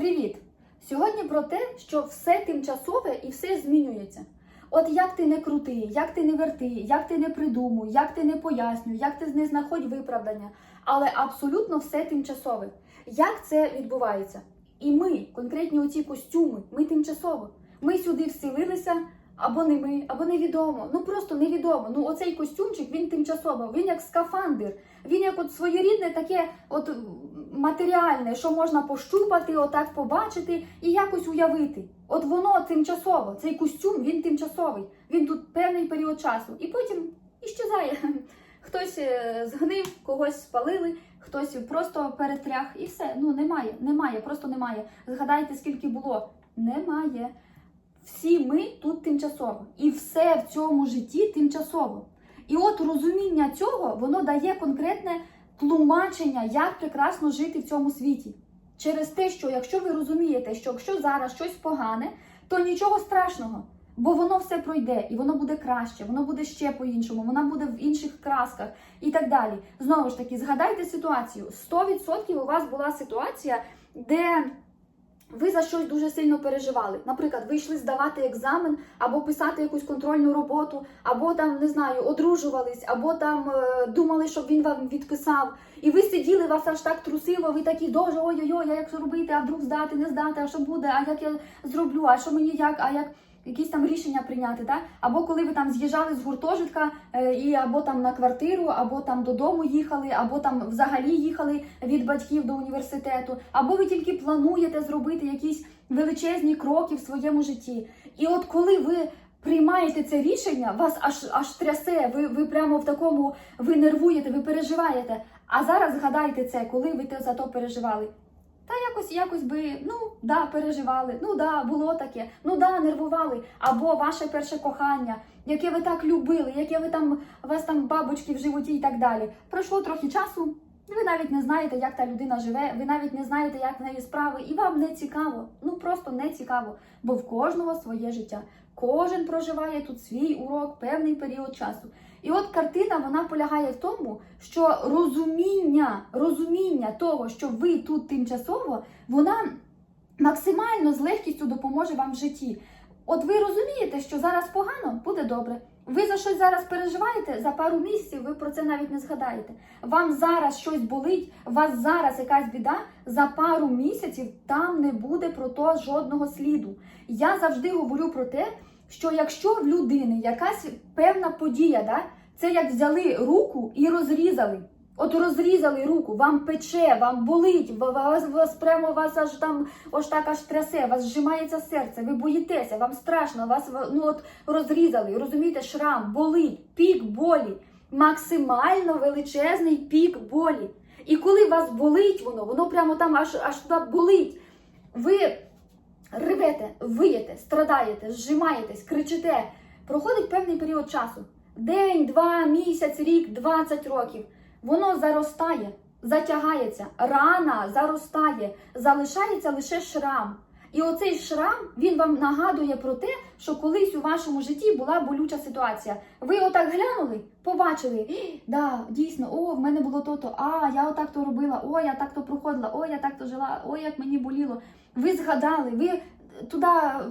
Привіт! Сьогодні про те, що все тимчасове і все змінюється. От як ти не крути, як ти не верти, як ти не придумуй, як ти не пояснюй, як ти не знаходь виправдання, але абсолютно все тимчасове. Як це відбувається? І ми, конкретні оці костюми, ми тимчасово. Ми сюди вселилися, або не ми, або невідомо. Ну просто невідомо. Ну оцей костюмчик він тимчасово, він як скафандр. Він як от своєрідне таке от матеріальне, що можна пощупати, отак побачити і якось уявити. От воно тимчасово, цей костюм він тимчасовий. Він тут певний період часу, і потім іщезає. Хтось е, згнив, когось спалили, хтось просто перетряг, і все. Ну немає, немає, просто немає. Згадайте, скільки було. Немає. Всі ми тут тимчасово. І все в цьому житті тимчасово. І от розуміння цього воно дає конкретне тлумачення, як прекрасно жити в цьому світі. Через те, що якщо ви розумієте, що якщо зараз щось погане, то нічого страшного, бо воно все пройде і воно буде краще, воно буде ще по-іншому, вона буде в інших красках і так далі. Знову ж таки, згадайте ситуацію: 100% у вас була ситуація, де ви за щось дуже сильно переживали. Наприклад, ви йшли здавати екзамен, або писати якусь контрольну роботу, або там не знаю, одружувались, або там е, думали, щоб він вам відписав. І ви сиділи, вас аж так трусило, ви такі дуже ой-ой-ой, а як зробити, а вдруг здати, не здати, а що буде, а як я зроблю, а що мені як, а як. Якісь там рішення прийняти, так? або коли ви там з'їжджали з гуртожитка, е, і або там на квартиру, або там додому їхали, або там взагалі їхали від батьків до університету, або ви тільки плануєте зробити якісь величезні кроки в своєму житті. І от коли ви приймаєте це рішення, вас аж аж трясе, ви, ви прямо в такому ви нервуєте, ви переживаєте. А зараз згадайте це, коли ви те за то переживали. Та якось якось би, ну да, переживали, ну да, було таке, ну да, нервували. Або ваше перше кохання, яке ви так любили, яке ви там, вас там бабочки в животі і так далі. Пройшло трохи часу, ви навіть не знаєте, як та людина живе, ви навіть не знаєте, як в неї справи, і вам не цікаво. Ну просто не цікаво, бо в кожного своє життя. Кожен проживає тут свій урок, певний період часу. І от картина вона полягає в тому, що розуміння, розуміння того, що ви тут тимчасово, вона максимально з легкістю допоможе вам в житті. От ви розумієте, що зараз погано, буде добре. Ви за щось зараз переживаєте, за пару місяців ви про це навіть не згадаєте. Вам зараз щось болить, у вас зараз якась біда, за пару місяців там не буде про то жодного сліду. Я завжди говорю про те, що якщо в людини якась певна подія, да, це як взяли руку і розрізали. От розрізали руку, вам пече, вам болить, вас, вас прямо вас аж там ось так аж трясе, вас зжимається серце, ви боїтеся, вам страшно, вас ну от розрізали, розумієте, шрам, болить, пік болі, максимально величезний пік болі. І коли вас болить воно, воно прямо там аж аж туди болить. Ви ревете, виєте, страдаєте, зжимаєтесь, кричите. Проходить певний період часу. День, два, місяць, рік, 20 років. Воно заростає, затягається, рана заростає, залишається лише шрам. І оцей шрам він вам нагадує про те, що колись у вашому житті була болюча ситуація. Ви отак глянули, побачили, «Гі, да, дійсно, о, в мене було то-то, а я отак то робила, о, я так то проходила, о, я так то жила, о, як мені боліло. Ви згадали, ви туди е,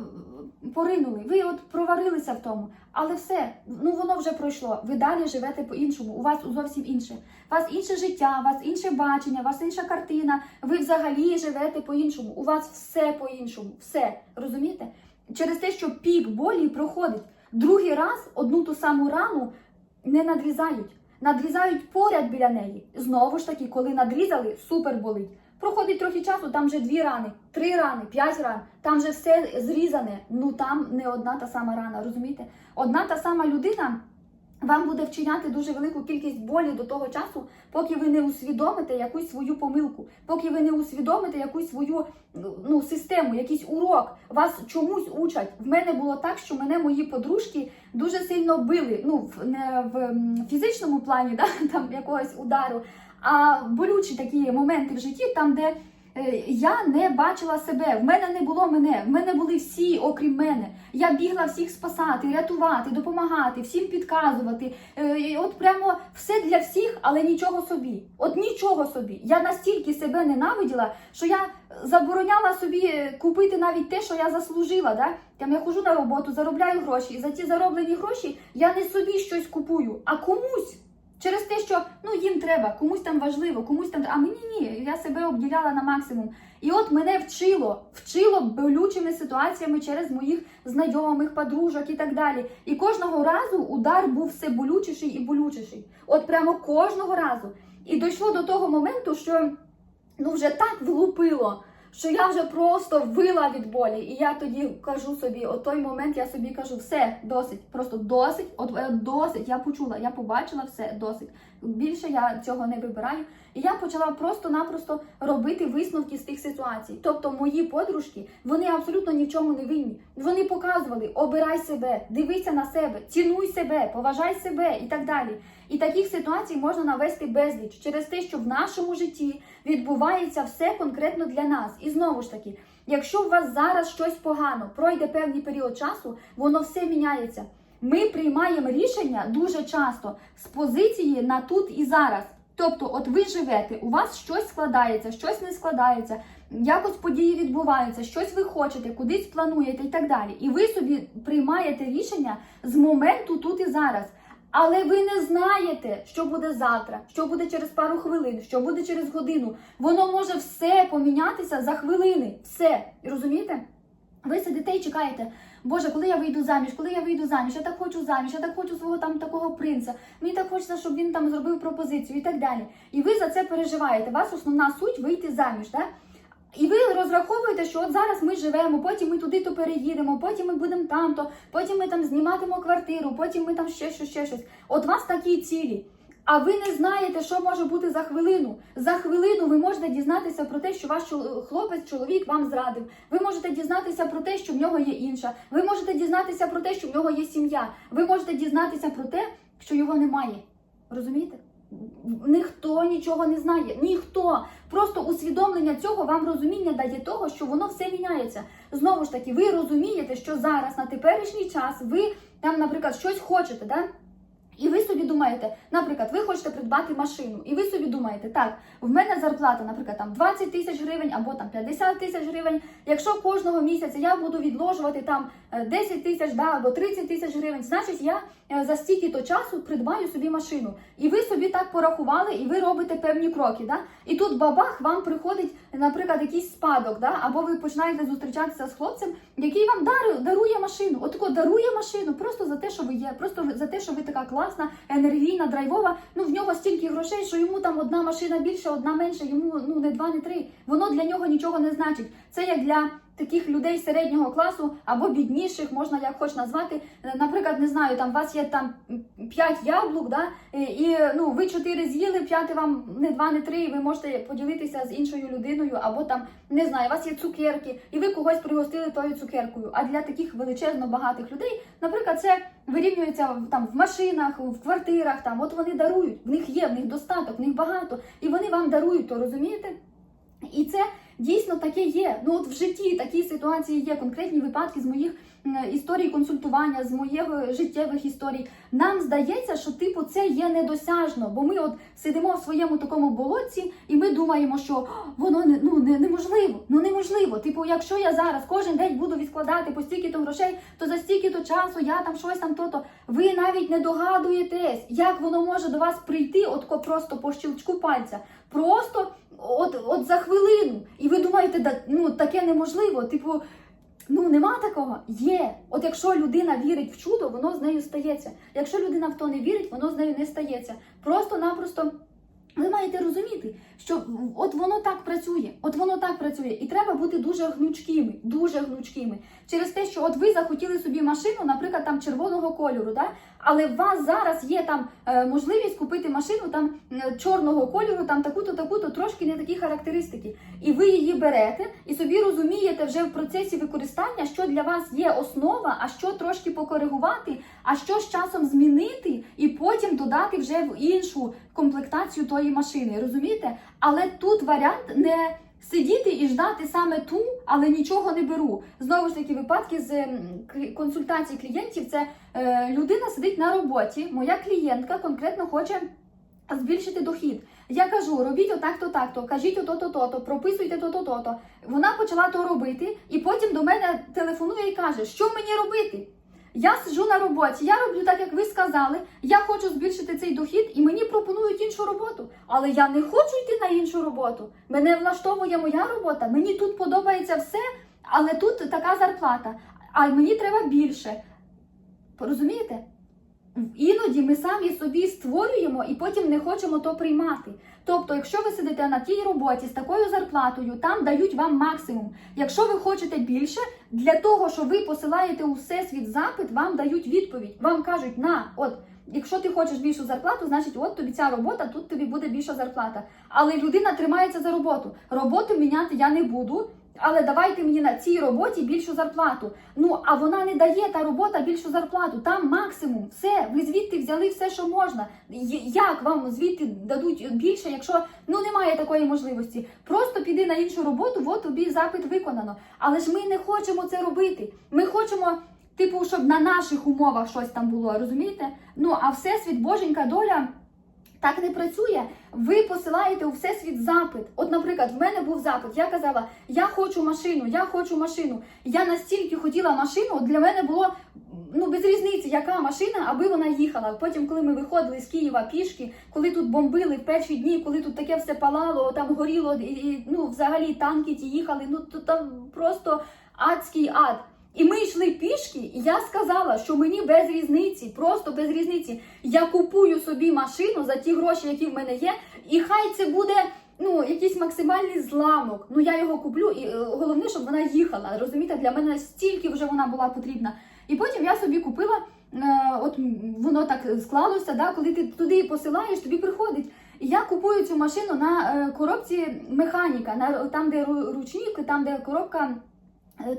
поринули, ви от проварилися в тому, але все, ну воно вже пройшло. Ви далі живете по-іншому. У вас зовсім інше. У вас інше життя, у вас інше бачення, у вас інша картина. Ви взагалі живете по-іншому. У вас все по-іншому. Все розумієте? Через те, що пік болі проходить. Другий раз одну ту саму рану не надрізають. Надрізають поряд біля неї. Знову ж таки, коли надрізали, супер болить. Проходить трохи часу, там вже дві рани, три рани, п'ять ран, там вже все зрізане. Ну там не одна та сама рана, розумієте? Одна та сама людина вам буде вчиняти дуже велику кількість болі до того часу, поки ви не усвідомите якусь свою помилку, поки ви не усвідомите якусь свою ну, систему, якийсь урок. Вас чомусь учать. В мене було так, що мене мої подружки дуже сильно били. Ну, не в фізичному плані, да, там якогось удару, а болючі такі моменти в житті, там, де е, я не бачила себе, в мене не було мене, в мене були всі, окрім мене. Я бігла всіх спасати, рятувати, допомагати, всім підказувати. Е, От прямо все для всіх, але нічого собі. От нічого собі. Я настільки себе ненавиділа, що я забороняла собі е, купити навіть те, що я заслужила. Да? Там я хожу на роботу, заробляю гроші, і за ті зароблені гроші я не собі щось купую, а комусь. Через те, що ну їм треба, комусь там важливо, комусь там, а мені ні, я себе обділяла на максимум. І от мене вчило, вчило болючими ситуаціями через моїх знайомих, подружок і так далі. І кожного разу удар був все болючіший і болючіший. От прямо кожного разу. І дійшло до того моменту, що ну вже так влупило, що я вже просто вила від болі. І я тоді кажу собі, от той момент я собі кажу, все, досить, просто досить, от е, досить. Я почула, я побачила все, досить. Більше я цього не вибираю. І я почала просто-напросто робити висновки з тих ситуацій. Тобто мої подружки, вони абсолютно ні в чому не винні. Вони показували: обирай себе, дивися на себе, цінуй себе, поважай себе і так далі. І таких ситуацій можна навести безліч через те, що в нашому житті відбувається все конкретно для нас. І знову ж таки, якщо у вас зараз щось погано, пройде певний період часу, воно все міняється. Ми приймаємо рішення дуже часто з позиції на тут і зараз. Тобто, от ви живете, у вас щось складається, щось не складається, якось події відбуваються, щось ви хочете, кудись плануєте і так далі. І ви собі приймаєте рішення з моменту тут і зараз. Але ви не знаєте, що буде завтра, що буде через пару хвилин, що буде через годину. Воно може все помінятися за хвилини. Все. Розумієте? Ви сидите і чекаєте. Боже, коли я вийду заміж, коли я вийду заміж, я так хочу заміж, я так хочу свого там такого принца. Мені так хочеться, щоб він там зробив пропозицію і так далі. І ви за це переживаєте. У вас основна суть вийти заміж, так? І ви розраховуєте, що от зараз ми живемо, потім ми туди то переїдемо, потім ми будемо там, то потім ми там зніматимо квартиру, потім ми там ще щось, ще щось. От у вас такі цілі. А ви не знаєте, що може бути за хвилину. За хвилину ви можете дізнатися про те, що ваш хлопець, чоловік вам зрадив. Ви можете дізнатися про те, що в нього є інша. Ви можете дізнатися про те, що в нього є сім'я. Ви можете дізнатися про те, що його немає. Розумієте? Ніхто нічого не знає. Ніхто. Просто усвідомлення цього вам розуміння дає того, що воно все міняється. Знову ж таки, ви розумієте, що зараз на теперішній час ви там, наприклад, щось хочете, да? І ви собі думаєте, наприклад, ви хочете придбати машину, і ви собі думаєте, так, в мене зарплата, наприклад, там 20 тисяч гривень або там 50 тисяч гривень. Якщо кожного місяця я буду відложувати там е, 10 тисяч да, або 30 тисяч гривень, значить я е, за стільки-то часу придбаю собі машину. І ви собі так порахували, і ви робите певні кроки. Да? І тут бабах вам приходить, наприклад, якийсь спадок, да? або ви починаєте зустрічатися з хлопцем, який вам дарує, дарує машину. От тако дарує машину просто за те, що ви є, просто за те, що ви така класна, енергійна, драйвова. Ну в нього стільки грошей, що йому там одна машина більше, одна менше, йому ну не два, не три. Воно для нього нічого не значить. Це як для таких людей середнього класу або бідніших, можна як хоч назвати. Е, Наприклад, не знаю, там у вас є там 5 яблук, да, і, і ну ви 4 з'їли, п'яте вам не два, не три, і ви можете поділитися з іншою людиною, або там не знаю, у вас є цукерки, і ви когось пригостили тою цукеркою. А для таких величезно багатих людей, наприклад, це вирівнюється там в машинах, в квартирах. Там от вони дарують, в них є, в них достаток, в них багато, і вони вам дарують, то розумієте? І це дійсно таке є. Ну от в житті такі ситуації є, конкретні випадки з моїх м, історій консультування, з моїх життєвих історій. Нам здається, що типу це є недосяжно, бо ми от сидимо в своєму такому болотці, і ми думаємо, що воно не ну не, неможливо. Ну неможливо. Типу, якщо я зараз кожен день буду відкладати по стільки-то грошей, то за стільки-то часу я там щось там то-то. Ви навіть не догадуєтесь, як воно може до вас прийти, от просто по щелчку пальця. Просто от, от за хвилину. І ви думаєте, да, ну таке неможливо. Типу, ну нема такого. Є. От якщо людина вірить в чудо, воно з нею стається. Якщо людина в то не вірить, воно з нею не стається. Просто-напросто. Ви маєте розуміти, що от воно так працює, от воно так працює, і треба бути дуже гнучкими, дуже гнучкими. Через те, що от ви захотіли собі машину, наприклад, там червоного кольору, да? Але у вас зараз є там е, можливість купити машину там е, чорного кольору, там таку-то, таку-то, трошки не такі характеристики. І ви її берете і собі розумієте вже в процесі використання, що для вас є основа, а що трошки покоригувати, а що з часом змінити, і потім додати вже в іншу комплектацію тої машини. Розумієте? Але тут варіант не Сидіти і ждати саме ту, але нічого не беру. Знову ж таки, випадки з консультацій клієнтів це е, людина сидить на роботі, моя клієнтка конкретно хоче збільшити дохід. Я кажу, робіть отак-то, так-то, кажіть ото-то, то-то, прописуйте то-то, то-то. Вона почала то робити, і потім до мене телефонує і каже, що мені робити. Я сиджу на роботі, я роблю так, як ви сказали. Я хочу збільшити цей дохід, і мені пропонують іншу роботу. Але я не хочу йти на іншу роботу. Мене влаштовує моя робота, мені тут подобається все, але тут така зарплата. А мені треба більше. Розумієте? Іноді ми самі собі створюємо і потім не хочемо то приймати. Тобто, якщо ви сидите на тій роботі з такою зарплатою, там дають вам максимум. Якщо ви хочете більше, для того, що ви посилаєте у всесвіт запит, вам дають відповідь. Вам кажуть, на, от, якщо ти хочеш більшу зарплату, значить, от тобі ця робота, тут тобі буде більша зарплата. Але людина тримається за роботу. Роботу міняти я не буду. Але давайте мені на цій роботі більшу зарплату. Ну а вона не дає та робота більшу зарплату. Там максимум, все. Ви звідти взяли все, що можна. Як вам звідти дадуть більше, якщо ну немає такої можливості? Просто піди на іншу роботу, от тобі запит виконано. Але ж ми не хочемо це робити. Ми хочемо. Типу, щоб на наших умовах щось там було, розумієте? Ну а всесвіт, боженька доля так не працює. Ви посилаєте у всесвіт запит. От, наприклад, в мене був запит. Я казала, я хочу машину, я хочу машину. Я настільки хотіла машину, для мене було ну без різниці, яка машина, аби вона їхала. Потім, коли ми виходили з Києва пішки, коли тут бомбили в перші дні, коли тут таке все палало, там горіло, і, і ну взагалі танки ті їхали. Ну то там просто адський ад. І ми йшли пішки, і я сказала, що мені без різниці, просто без різниці. Я купую собі машину за ті гроші, які в мене є, і хай це буде ну якийсь максимальний зламок. Ну я його куплю, і е, головне, щоб вона їхала. Розумієте, для мене настільки вже вона була потрібна. І потім я собі купила. е, От воно так склалося, да, коли ти туди посилаєш, тобі приходить. Я купую цю машину на е, коробці механіка, на там, де ру- ручник, там, де коробка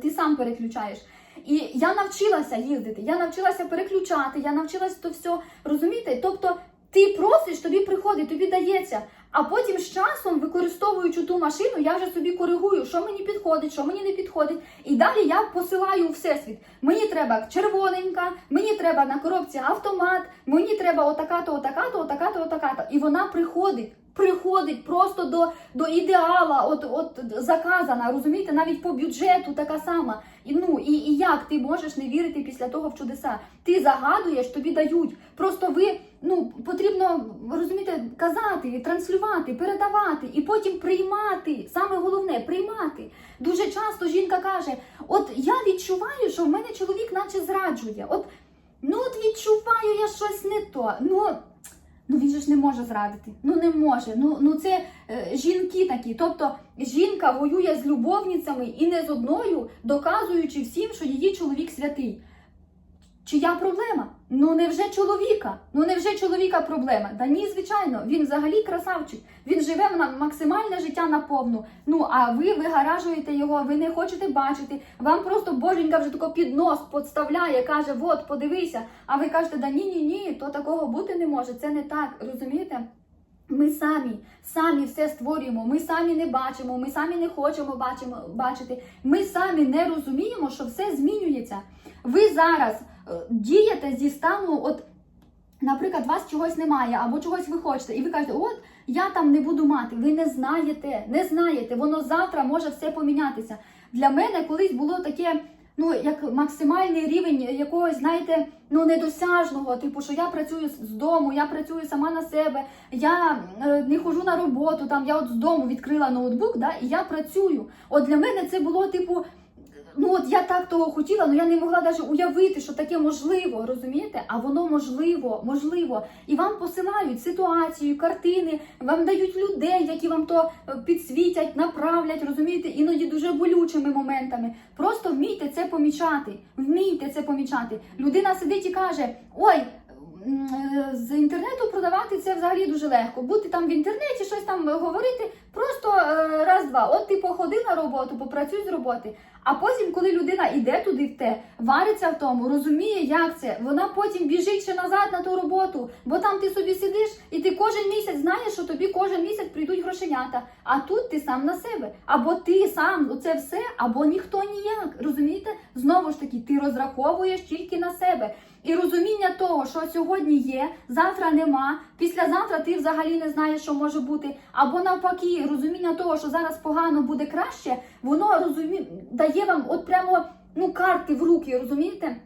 ти сам переключаєш. І я навчилася їздити, я навчилася переключати, я навчилася то все розумієте? Тобто ти просиш, тобі приходить, тобі дається. А потім з часом, використовуючи ту машину, я вже собі коригую, що мені підходить, що мені не підходить. І далі я посилаю у всесвіт. Мені треба червоненька, мені треба на коробці автомат, мені треба отака-то, отака-то, отака-то, отака-то. І вона приходить. Приходить просто до, до ідеала, от, от заказана, розумієте, навіть по бюджету така сама. І ну і, і як ти можеш не вірити після того в чудеса? Ти загадуєш, тобі дають. Просто ви ну потрібно розумієте, казати, транслювати, передавати і потім приймати. Саме головне приймати. Дуже часто жінка каже: От я відчуваю, що в мене чоловік, наче зраджує. От ну от відчуваю я щось не то. Ну. Ну він же ж не може зрадити. Ну не може. Ну, ну це е, жінки такі. Тобто жінка воює з любовницями і не з одною, доказуючи всім, що її чоловік святий. Чия проблема? Ну невже чоловіка? Ну невже чоловіка проблема? Да ні, звичайно, він взагалі красавчик. Він живе на максимальне життя наповну. Ну а ви вигаражуєте його, ви не хочете бачити. Вам просто боженька вже тако під нос подставляє, каже: от, подивися. А ви кажете, да ні, ні, ні, то такого бути не може. Це не так, розумієте? Ми самі, самі все створюємо, ми самі не бачимо, ми самі не хочемо бачимо, бачити. Ми самі не розуміємо, що все змінюється. Ви зараз дієте зі стану, от, наприклад, вас чогось немає, або чогось ви хочете, і ви кажете, от я там не буду мати. Ви не знаєте, не знаєте, воно завтра може все помінятися. Для мене колись було таке. Ну, як максимальний рівень якогось, знаєте, ну недосяжного, типу, що я працюю з дому, я працюю сама на себе, я е, не ходжу на роботу, там я от з дому відкрила ноутбук, да, і я працюю. От для мене це було типу. Ну от я так того хотіла, але я не могла навіть уявити, що таке можливо, розумієте? А воно можливо, можливо. І вам посилають ситуацію, картини, вам дають людей, які вам то е, підсвітять, направлять, розумієте, іноді дуже болючими моментами. Просто вмійте це помічати. Вмійте це помічати. Людина сидить і каже: Ой. Е, З інтернету продавати це взагалі дуже легко. Бути там в інтернеті, щось там говорити, Просто е, раз-два. От ти походи на роботу, попрацюй з роботи. А потім, коли людина йде туди в те, вариться в тому, розуміє, як це, вона потім біжить ще назад на ту роботу, бо там ти собі сидиш, і ти кожен місяць знаєш, що тобі кожен місяць прийдуть грошенята. А тут ти сам на себе. Або ти сам оце все, або ніхто ніяк. Розумієте? Знову ж таки, ти розраховуєш тільки на себе. І розуміння того, що сьогодні є, завтра нема, післязавтра ти взагалі не знаєш, що може бути. Або навпаки, розуміння того, що зараз погано буде краще, воно розумі... дає вам от прямо ну, карти в руки, розумієте?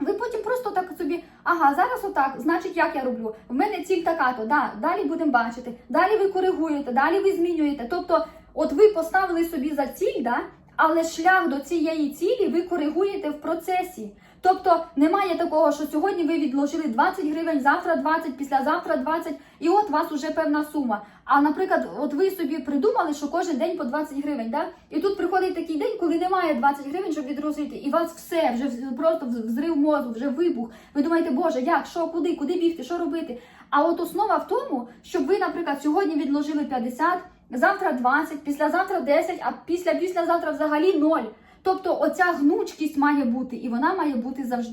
Ви потім просто так собі, ага, зараз отак, значить, як я роблю? В мене ціль така, то да, далі будемо бачити. Далі ви коригуєте, далі ви змінюєте. Тобто, от ви поставили собі за ціль, да, але шлях до цієї цілі ви коригуєте в процесі. Тобто немає такого, що сьогодні ви відложили 20 гривень, завтра 20, післязавтра 20, і от у вас уже певна сума. А наприклад, от ви собі придумали, що кожен день по 20 гривень, да? і тут приходить такий день, коли немає 20 гривень, щоб відрозити, і у вас все вже просто взрив мозку, вже вибух. Ви думаєте, боже, як, що, куди, куди бігти, що робити? А от основа в тому, щоб ви, наприклад, сьогодні відложили 50, завтра 20, післязавтра 10, а після післязавтра взагалі 0. Тобто оця гнучкість має бути, і вона має бути завжди.